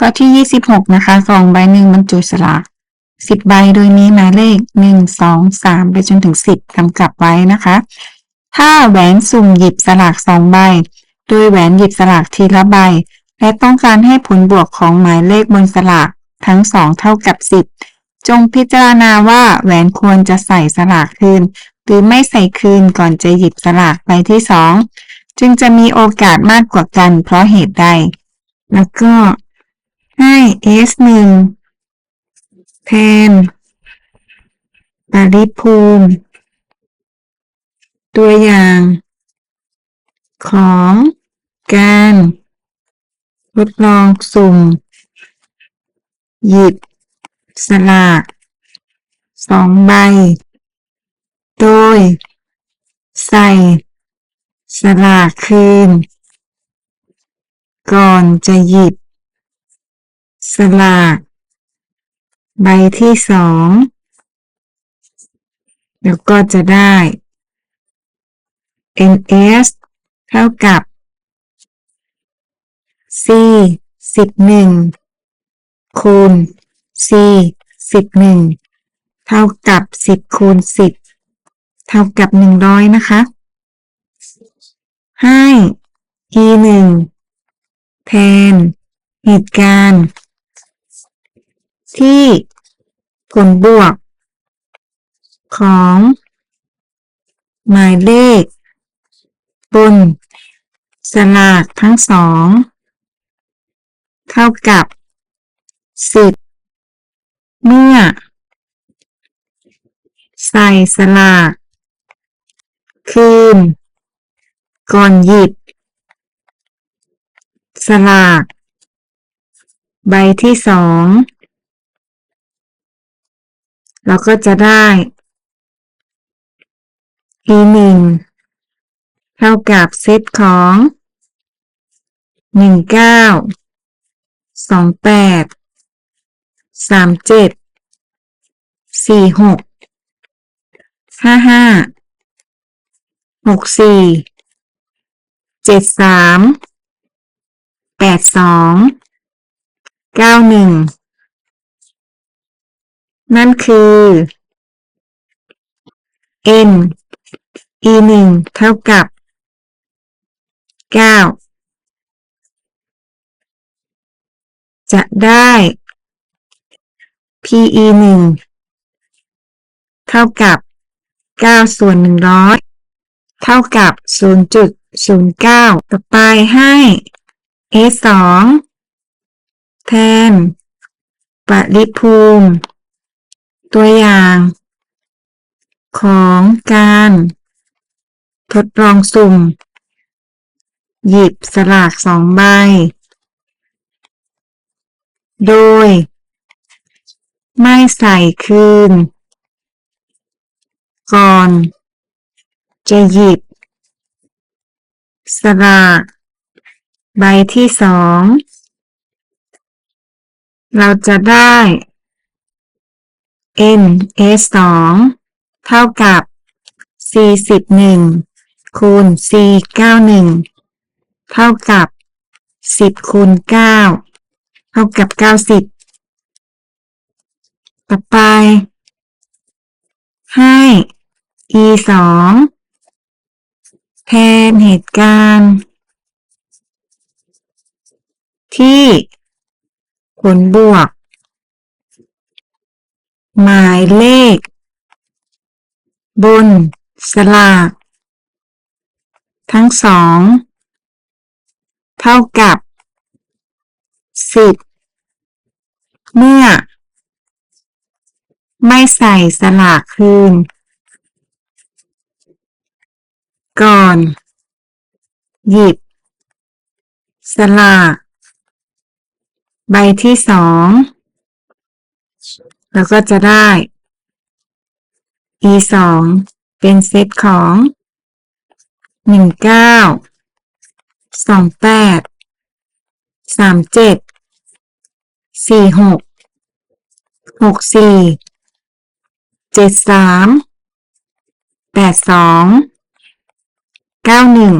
ข้อที่ 26 นะคะซองใบหนึ่งบรรจุสลาก10 ใบโดยมีหมายเลข 1 2 3 ไปจนถึง 10กำกับไว้นะคะ ถ้าแหวนสุ่มหยิบสลากสองใบ โดยแหวนหยิบสลากทีละใบ และต้องการให้ผลบวกของหมายเลขบนสลากทั้งสองเท่ากับ 10 จงพิจารณาว่าแหวนควรจะใส่สลากคืน หรือไม่ใส่คืนก่อนจะหยิบสลากใบที่สองจึงจะมีโอกาสมากกว่ากันเพราะเหตุใด แล้วก็ ให้ S หนึ่งแทนปริภูมิ ตัวอย่าง ของการทดลองสุ่ม หยิบ สลากสองใบ โดย ใส่ สลากคืน ก่อนจะหยิบ สลาก ใบที่สองแล้วก็จะได้ ns เท่ากับ c สิบหนึ่งคูณ c สิบหนึ่งเท่ากับสิบคูณสิบเท่ากับหนึ่งร้อยนะคะ ให้ e หนึ่งแทน เหตุการณ์ ที่ผลบวก ของหมายเลข บน สลากทั้งสอง เท่ากับสิบเมื่อ ใส่สลาก คืน ก่อนหยิบ สลาก ใบที่สอง เราก็จะได้ e หนึ่งเท่ากับเซตของหนึ่งเก้าสองแปดสามเจ็ดสี่หกห้าห้าหกสี่เจ็ดสามแปดสองเก้าหนึ่ง นั่นคือ n e หนึ่งเท่ากับเก้าจะได้ PE หนึ่งเท่ากับเก้าส่วนหนึ่งร้อยเท่ากับศูนย์จุดศูนย์เก้าต่อไปให้ A สองแทนปริภูมิ ตัวอย่าง ของการทดลองสุ่ม หยิบสลากสองใบ โดย ไม่ใส่คืน ก่อน จะหยิบ สลากใบที่สอง เราจะได้ n s สองเท่ากับ c สิบหนึ่งคูณ c เก้าหนึ่งเท่ากับสิบคูณเก้าเท่ากับเก้าสิบต่อไป ให้ e สองแทนเหตุการณ์ ที่ผลบวก หมายเลข บน สลาก ทั้งสอง เท่ากับสิบเมื่อ ไม่ใส่สลากคืน ก่อน หยิบ สลาก ใบที่สอง แล้วก็จะได้ e สองเป็นเซตของหนึ่งเก้าสองแปดสามเจ็ดสี่หกหกสี่เจ็ดสามแปดสองเก้าหนึ่ง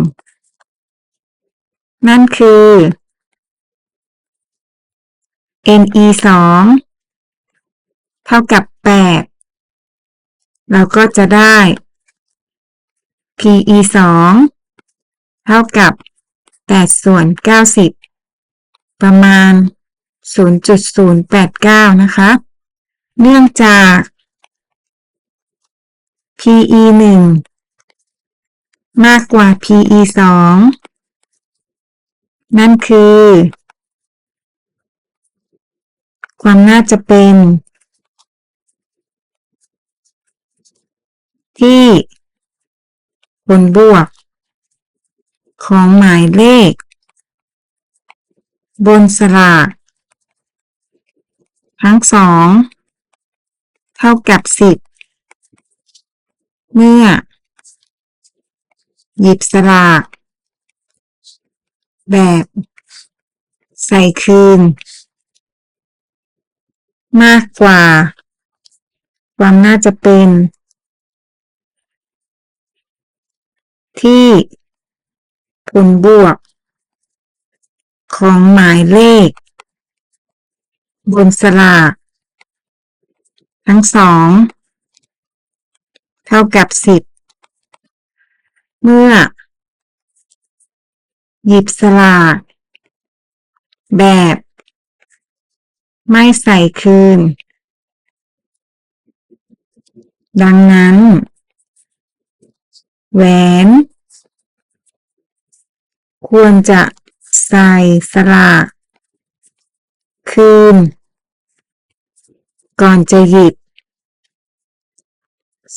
นั่นคือ NE สอง เท่ากับแปดเราก็จะได้ PE สองเท่ากับแปดส่วนเก้าสิบประมาณ 0.089 นะคะ เนื่องจาก PE หนึ่งมากกว่า PE สองนั่นคือ ความน่าจะเป็น ที่ผลบวก ของหมายเลข บนสลากทั้งสองเท่ากับสิบเมื่อ หยิบสลาก แบบ ใส่คืน มากกว่า ความน่าจะเป็น ที่ผลบวก ของหมายเลข บนสลาก ทั้งสอง เท่ากับสิบเมื่อ หยิบสลาก แบบ ไม่ใส่คืน ดังนั้น แหวน ควรจะใส่สลากคืน ก่อนจะหยิบ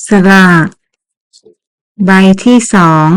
สลาก ใบที่สอง